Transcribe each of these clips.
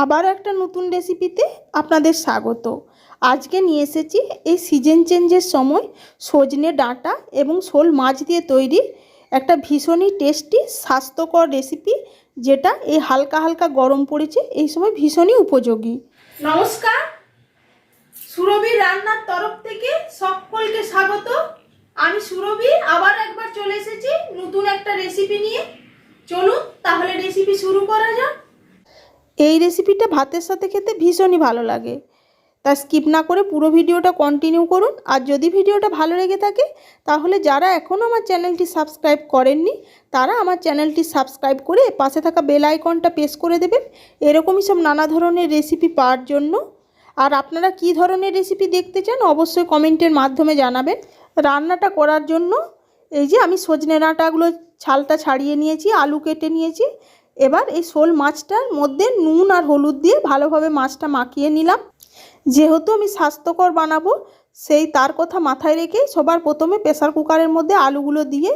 আবার একটা নতুন রেসিপিতে আপনাদের স্বাগত। আজকে নিয়ে এসেছি এই সিজন চেঞ্জের সময় সজনে ডাঁটা এবং শোল মাছ দিয়ে তৈরি একটা ভীষণই টেস্টি স্বাস্থ্যকর রেসিপি যেটা এই হালকা হালকা গরম পড়েছে, এই সময় ভীষণই উপযোগী। নমস্কার। সুরভি রান্নার তরফ থেকে সকলকে স্বাগত। আমি সুরভি, আবার একবার চলে এসেছি নতুন একটা রেসিপি নিয়ে। চলুন, তাহলে রেসিপি শুরু করা যাক। এই রেসিপিটা ভাতের সাথে খেতে ভীষণই ভালো লাগে। তা স্কিপ না করে পুরো ভিডিওটা কন্টিনিউ করুন। আর যদি ভিডিওটা ভালো লেগে থাকে, তাহলে যারা এখনও আমার চ্যানেলটি সাবস্ক্রাইব করেননি, তারা আমার চ্যানেলটি সাবস্ক্রাইব করে পাশে থাকা বেল আইকনটা প্রেস করে দেবেন। এরকমই সব নানা ধরনের রেসিপি পাওয়ার জন্য। আর আপনারা কী ধরনের রেসিপি দেখতে চান, অবশ্যই কমেন্টের মাধ্যমে জানাবেন। রান্নাটা করার জন্য এই যে আমি সজনে ডাঁটাগুলো ছালটা ছাড়িয়ে নিয়েছি, আলু কেটে নিয়েছি। এবার এই শোল মাছটার মধ্যে নুন আর হলুদ দিয়ে ভালোভাবে মাছটা মাখিয়ে নিলাম। যেহেতু আমি স্বাস্থ্যকর বানাবো, সেই তার কথা মাথায় রেখে সবার প্রথমে প্রেসার কুকারের মধ্যে আলুগুলো দিয়ে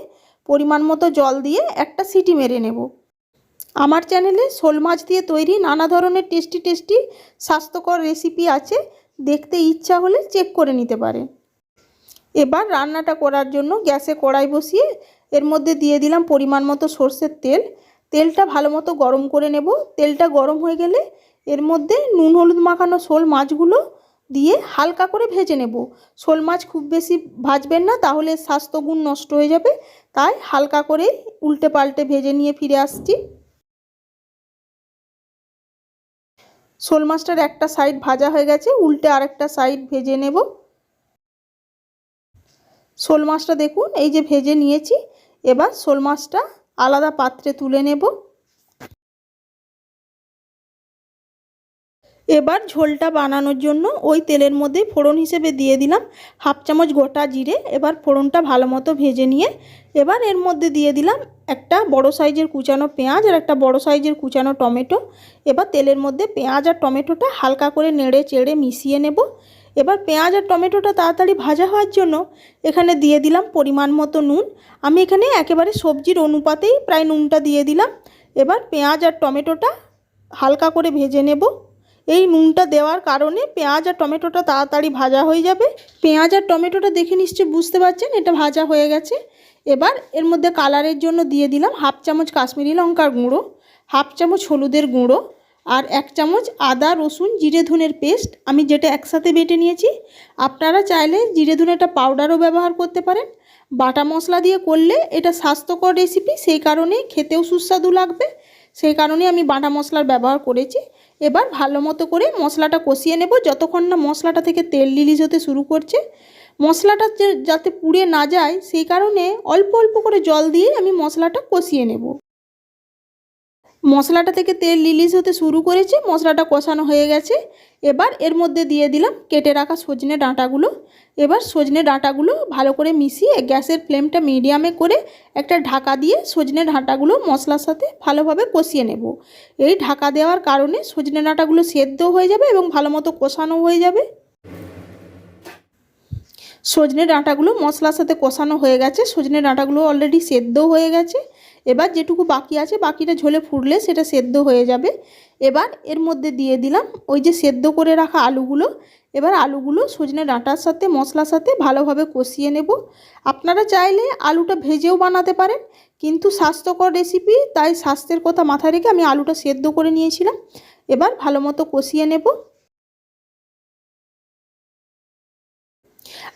পরিমাণ মতো জল দিয়ে একটা সিটি মেরে নেব। আমার চ্যানেলে শোল মাছ দিয়ে তৈরি নানা ধরনের টেস্টি টেস্টি স্বাস্থ্যকর রেসিপি আছে, দেখতে ইচ্ছা হলে চেক করে নিতে পারেন। এবার রান্নাটা করার জন্য গ্যাসে কড়াই বসিয়ে এর মধ্যে দিয়ে দিলাম পরিমাণ মতো সর্ষের তেল। তেলটা ভালো মতো গরম করে নেব। তেলটা গরম হয়ে গেলে এর মধ্যে নুন, হলুদ মাখানো শোল মাছগুলো দিয়ে হালকা করে ভেজে নেব। শোল মাছ খুব বেশি ভাজবেন না, তাহলে স্বাস্থ্যগুণ নষ্ট হয়ে যাবে। তাই হালকা করে উল্টে পাল্টে ভেজে নিয়ে ফিরে আসছি। শোল মাছটার একটা সাইড ভাজা হয়ে গেছে, উল্টে আরেকটা সাইড ভেজে নেব। শোল মাছটা দেখুন, এই যে ভেজে নিয়েছি। এবার শোল মাছটা আলাদা পাত্রে তুলে নেব। এবার ঝোলটা বানানোর জন্য ওই তেলের মধ্যে ফোড়ন হিসেবে দিয়ে দিলাম হাফ চামচ গোটা জিরে। এবার ফোড়নটা ভালো মতো ভেজে নিয়ে এবার এর মধ্যে দিয়ে দিলাম একটা বড় সাইজের কুচানো পেঁয়াজ আর একটা বড় সাইজের কুচানো টমেটো। এবার তেলের মধ্যে পেঁয়াজ আর টমেটোটা হালকা করে নেড়ে চেড়ে মিশিয়ে নেব। এবার পেঁয়াজ আর টমেটোটা তাড়াতাড়ি ভাজা হওয়ার জন্য এখানে দিয়ে দিলাম পরিমাণ মতো নুন। আমি এখানে একেবারে সবজির অনুপাতেই প্রায় নুনটা দিয়ে দিলাম। এবার পেঁয়াজ আর টমেটোটা হালকা করে ভেজে নেব। এই নুনটা দেওয়ার কারণে পেঁয়াজ আর টমেটোটা তাড়াতাড়ি ভাজা হয়ে যাবে। পেঁয়াজ আর টমেটোটা দেখে নিশ্চয়ই বুঝতে পারছেন, এটা ভাজা হয়ে গেছে। এবার এর মধ্যে কালারের জন্য দিয়ে দিলাম হাফ চামচ কাশ্মীরি লঙ্কার গুঁড়ো, হাফ চামচ হলুদের গুঁড়ো আর এক চামচ আদা, রসুন, জিরে ধনের পেস্ট আমি যেটা একসাথে বেটে নিয়েছি। আপনারা চাইলে জিরে ধনেটা পাউডারও ব্যবহার করতে পারেন। বাটা মশলা দিয়ে করলে এটা স্বাস্থ্যকর রেসিপি সেই কারণেই খেতেও সুস্বাদু লাগবে। সেই কারণে আমি বাটা মশলার ব্যবহার করেছি। এবার ভালো মতো করে মশলাটা কষিয়ে নেব। যতক্ষণ না মশলাটা থেকে তেল রিলিজ হতে শুরু করছে, মশলাটা যাতে পুড়ে না যায়, সেই কারণে অল্প অল্প করে জল দিয়ে আমি মশলাটা কষিয়ে নেব। মশলাটা থেকে তেল রিলিজ হতে শুরু করেছে, মশলাটা কষানো হয়ে গেছে। এবার এর মধ্যে দিয়ে দিলাম কেটে রাখা সজনে ডাঁটাগুলো। এবার সজনে ডাঁটাগুলো ভালো করে মিশিয়ে গ্যাসের ফ্লেমটা মিডিয়ামে করে একটা ঢাকা দিয়ে সজনে ডাঁটাগুলো মশলার সাথে ভালোভাবে কষিয়ে নেব। এই ঢাকা দেওয়ার কারণে সজনে ডাঁটাগুলো সেদ্ধ হয়ে যাবে এবং ভালো মতো কষানো হয়ে যাবে। সজনে ডাঁটাগুলো মশলার সাথে কষানো হয়ে গেছে, সজনে ডাঁটাগুলো অলরেডি সেদ্ধ হয়ে গেছে। এবার যেটুকু বাকি আছে, বাকিটা ঝোলে ফুটলে সেটা সেদ্ধ হয়ে যাবে। এবার এর মধ্যে দিয়ে দিলাম ওই যে সেদ্ধ করে রাখা আলুগুলো। এবার আলুগুলো সজনে ডাঁটার সাথে, মশলার সাথে ভালোভাবে কষিয়ে নেব। আপনারা চাইলে আলুটা ভেজেও বানাতে পারেন, কিন্তু স্বাস্থ্যকর রেসিপি তাই স্বাস্থ্যের কথা মাথায় রেখে আমি আলুটা সেদ্ধ করে নিয়েছিলাম। এবার ভালো মতো কষিয়ে নেব।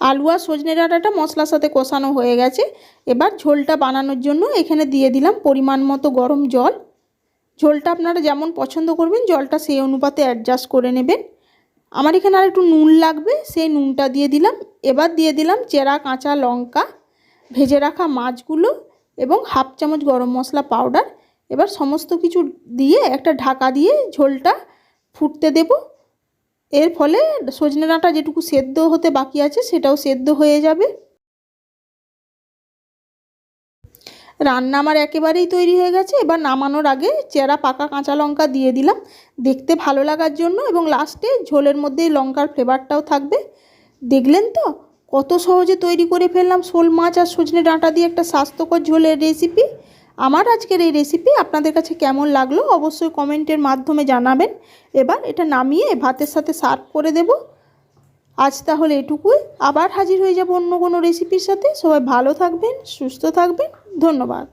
আলু আর সজনে ডাঁটাটা মশলার সাথে কষানো হয়ে গেছে। এবার ঝোলটা বানানোর জন্য এখানে দিয়ে দিলাম পরিমাণ মতো গরম জল। ঝোলটা আপনারা যেমন পছন্দ করবেন, জলটা সেই অনুপাতে অ্যাডজাস্ট করে নেবেন। আমার এখানে আর একটু নুন লাগবে, সেই নুনটা দিয়ে দিলাম। এবার দিয়ে দিলাম চেরা, কাঁচা লঙ্কা, ভেজে রাখা মাছগুলো এবং হাফ চামচ গরম মশলা পাউডার এবার সমস্ত কিছু দিয়ে একটা ঢাকা দিয়ে ঝোলটা ফুটতে দেবো। এর ফলে সজনে ডাঁটা যেটুকু সেদ্ধ হতে বাকি আছে, সেটাও সেদ্ধ হয়ে যাবে। রান্না আমার একেবারেই তৈরি হয়ে গেছে। এবার নামানোর আগে চেরা, পাকা কাঁচা লঙ্কা দিয়ে দিলাম। দেখতে ভালো লাগার জন্য এবং লাস্টে ঝোলের মধ্যে লঙ্কার ফ্লেভারটাও থাকবে। দেখলেন তো? কত সহজে তৈরি করে ফেললাম শোল মাছ আর সজনে ডাঁটা দিয়ে একটা স্বাস্থ্যকর ঝোলের রেসিপি আমার আজকের এই রেসিপি আপনাদের কাছে কেমন লাগল অবশ্যই কমেন্টের মাধ্যমে জানাবেন। এবার এটা নামিয়ে ভাতের সাথে সার্ভ করে দেব। আজ তাহলে এটুকুই। আবার হাজির হয়ে যাব অন্য কোনো রেসিপির সাথে। সবাই ভালো থাকবেন, সুস্থ থাকবেন। ধন্যবাদ।